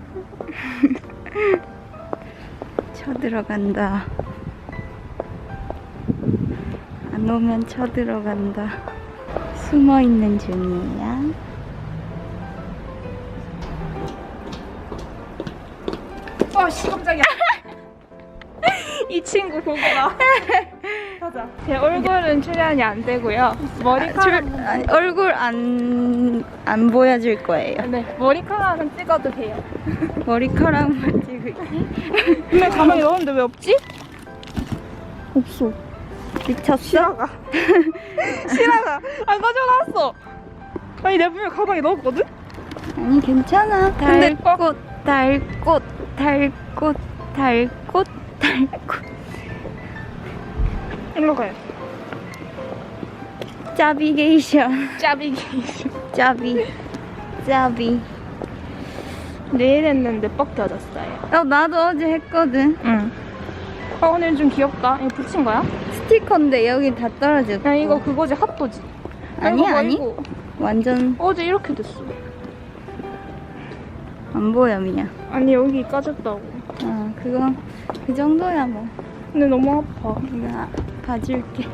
쳐들어간다. 안 오면 쳐들어간다. 숨어있는 중이야. 어 시금장이야. 이 친구 보고 나 가자. 제 얼굴은 출연이 안 되고요. 머리카락. 줄- 아니, 얼굴 안, 안 보여줄 거예요. 네, 머리카락은 찍어도 돼요. 머리카락만 찍을게. 근데 가방에 넣었는데 왜 없지? 없어. 미쳤어? 실화가. 실화가. 안 가져놨어. 아니, 내가 분명 가방에 넣었거든? 아니, 괜찮아. 달꽃, 달꽃, 달꽃, 달꽃, 달꽃. 일로 가요. 짜비게이션. 짜비기. 짜비. 짜비. 내일 했는데 벗겨졌어요. 어, 나도 어제 했거든. 응. 아, 오늘 좀 귀엽다. 이거 붙인 거야? 스티커인데 여기 다 떨어졌고. 야, 이거 그거지, 핫도지. 아니, 아이고, 아니. 아이고. 완전 어제 이렇게 됐어. 안 보여, 미야. 아니, 여기 까졌다고. 어, 그거, 그 정도야, 뭐. 근데 너무 아파. 내가 봐줄게.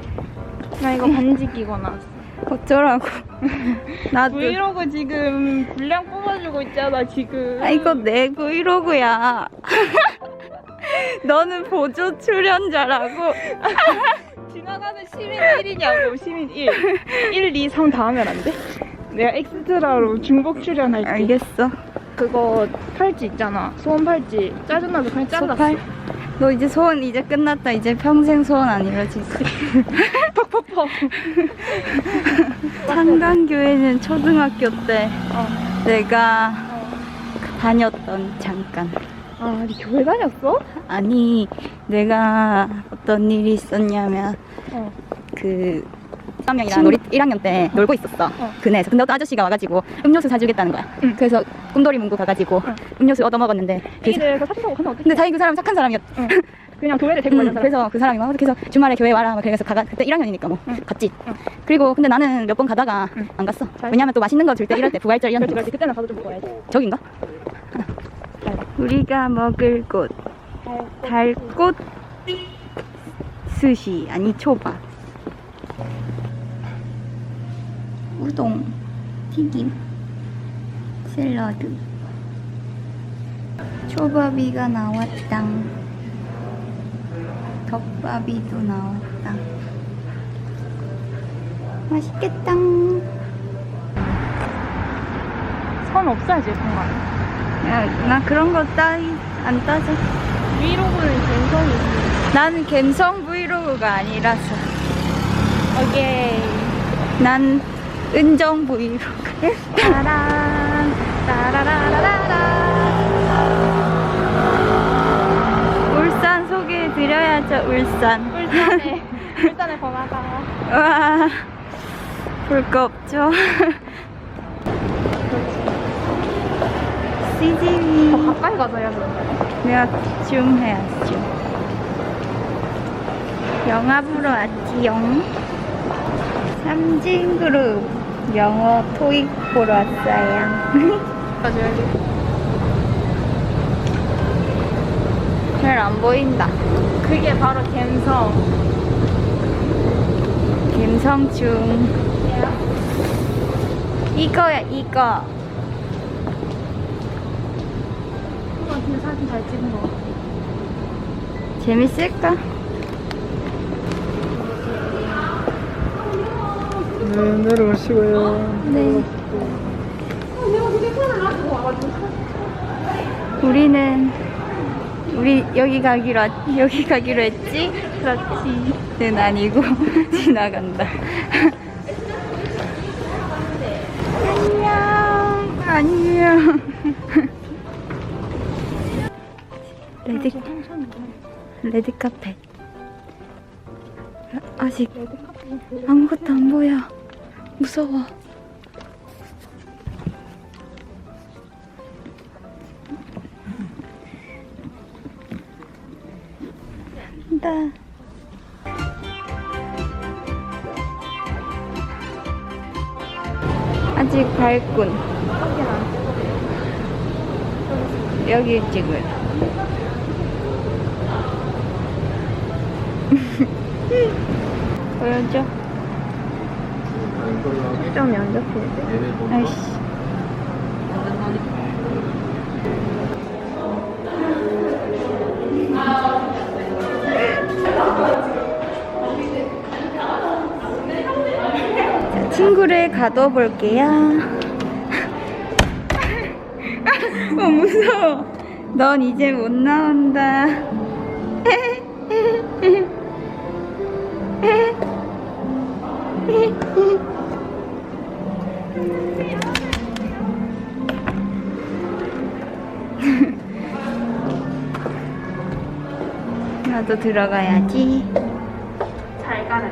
나 이거 반지 끼고 나왔어. 어쩌라고. 나도. 브이로그 지금 분량 뽑아주고 있잖아, 지금. 아, 이거 내 브이로그야. 너는 보조 출연자라고. 지나가는 시민 1이냐고, 시민 1. 1, 2, 3 다 하면 안 돼? 내가 엑스트라로 중복 출연할게. 알겠어. 그거 팔찌 있잖아. 소원 팔찌. 짜증나서 그냥 잘랐어. 소팔. 너 이제 소원 이제 끝났다. 이제 평생 소원 안 이루어지지. 퍽퍽퍽. 상강교회는 초등학교 때 어. 내가 어. 다녔던 잠깐. 아, 니 교회 다녔어? 아니, 내가 어떤 일이 있었냐면 어. 그 3학년이랑 놀이 1학년 때 놀고 있었어. 어. 그네에서. 근데 어떤 아저씨가 와가지고 음료수 사주겠다는 거야. 응. 그래서 꿈돌이 문구 가가지고 응. 음료수 얻어먹었는데 그 사- 애기들 그 사진 보고 가면 어떡해? 근데 다행히 그 사람 착한 사람이었. 응. 그냥 교회를 데리고 응, 가는 사람. 그래서 그 사람이 막 그래서 주말에 교회 와라 막 그래서 가가 그때 1학년이니까 뭐 응. 갔지. 응. 그리고 근데 나는 몇 번 가다가 응. 안 갔어. 잘- 왜냐면 또 맛있는 거 줄 때 이럴 때 부활절 이런 그렇지, 그렇지. 그때는 가서 좀 먹어야지. 저긴가? 우리가 먹을 곳 달꽃 스시 아니 초밥 우동 튀김 샐러드 초밥이가 나왔다 덮밥이도 나왔다 맛있겠다 선 없어야지, 공간. 야, 나 그런 거 따위 안 따져 브이로그는 갬성이 있어. 나는 갬성 브이로그가 아니라서 오케이. 난 은정 브이로그 따란, 따라라라라. 울산 소개해드려야죠 울산. 울산에, 울산에 번화가. 와볼 거 없죠? CGV 더 가까이 가서 해야 되는 거야. 내가 줌 해야지 영화 보러 왔지용? 삼진그룹 영어 토익 보러 왔어요. 잘 안 보인다 그게 바로 갬성. 갬성충 이거야 이거 진짜 사진 잘 찍은 거 같아. 재밌을까? 네, 내려오시고요. 네. 우리는 우리 여기 가기로 왔- 여기 가기로 했지? 그렇지 는 아니고 지나간다. 안녕. 안녕. 레드 레드 카펫. 아직 아무것도 안 보여 무서워. 나. 아직 발군. 여기 찍을. 보여줘. 점이 안 잡히는데? 아이씨. 자, 친구를 가둬볼게요. 어, 무서워. 넌 이제 못 나온다. 나도 들어가야지. 잘 가라.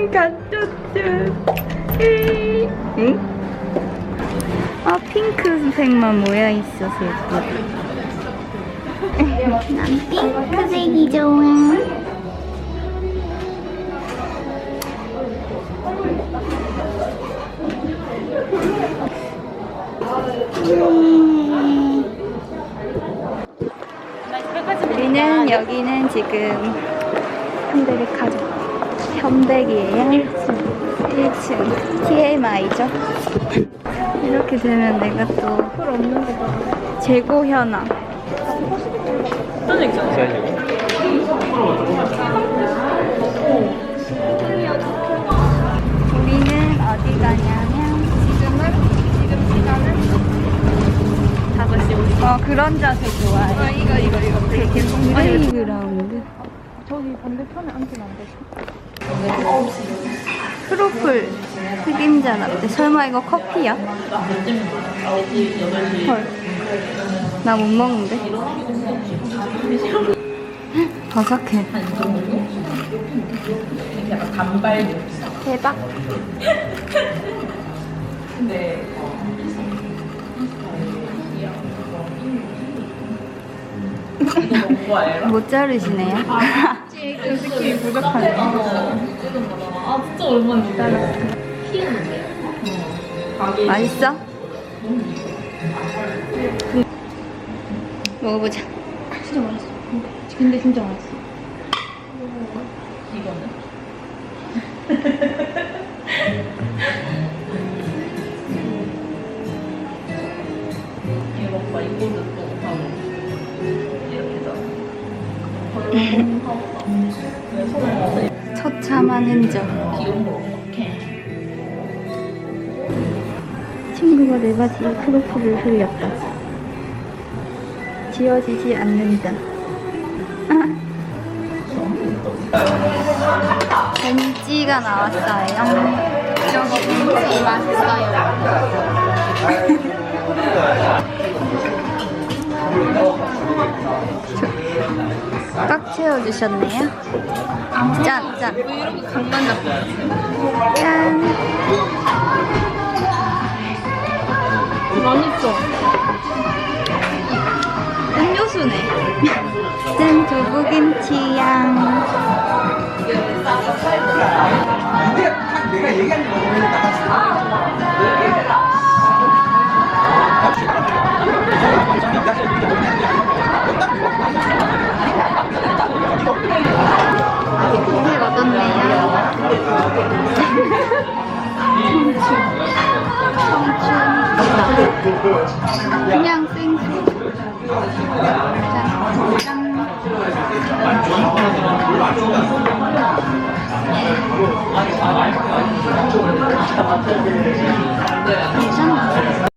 음, 갓조쭈. 응? 아, 핑크색만 모여 있어서 예쁘다. 난 핑크색이 좋아. 우리는 여기는 지금 현대백화점 현백이에요. 1층 TMI죠? 이렇게 되면 내가 또. 재고 현황 우리는 어디 가냐면 지금은 지금 시간은 5시 50분. 어 그런 자세 좋아해. 어 이거 이거 이거 저기 반대편에 앉으면 안 돼. 트로플 튀김자 라떼 설마 이거 커피야? 헐. 나 못 먹는데. 바삭해. 대박. 못 자르시네요. 그 스킬이 부족하네. 맛있어? 먹어보자. 진짜 맛있어. 근데 진짜 맛있어. 처참한 흔적. 친구가 내 바지에 크로플을 흘렸다. 지워지지 않는다. 벤찌가 나왔어요. 이런 거 빈지 맛있어요. 꽉 채워주셨네요. 짠, 짠. 짠. 맛있어. 음료수네. 짠, 두부김치 향. 잘 얻었네요. 그냥 생수. 짠. 짠.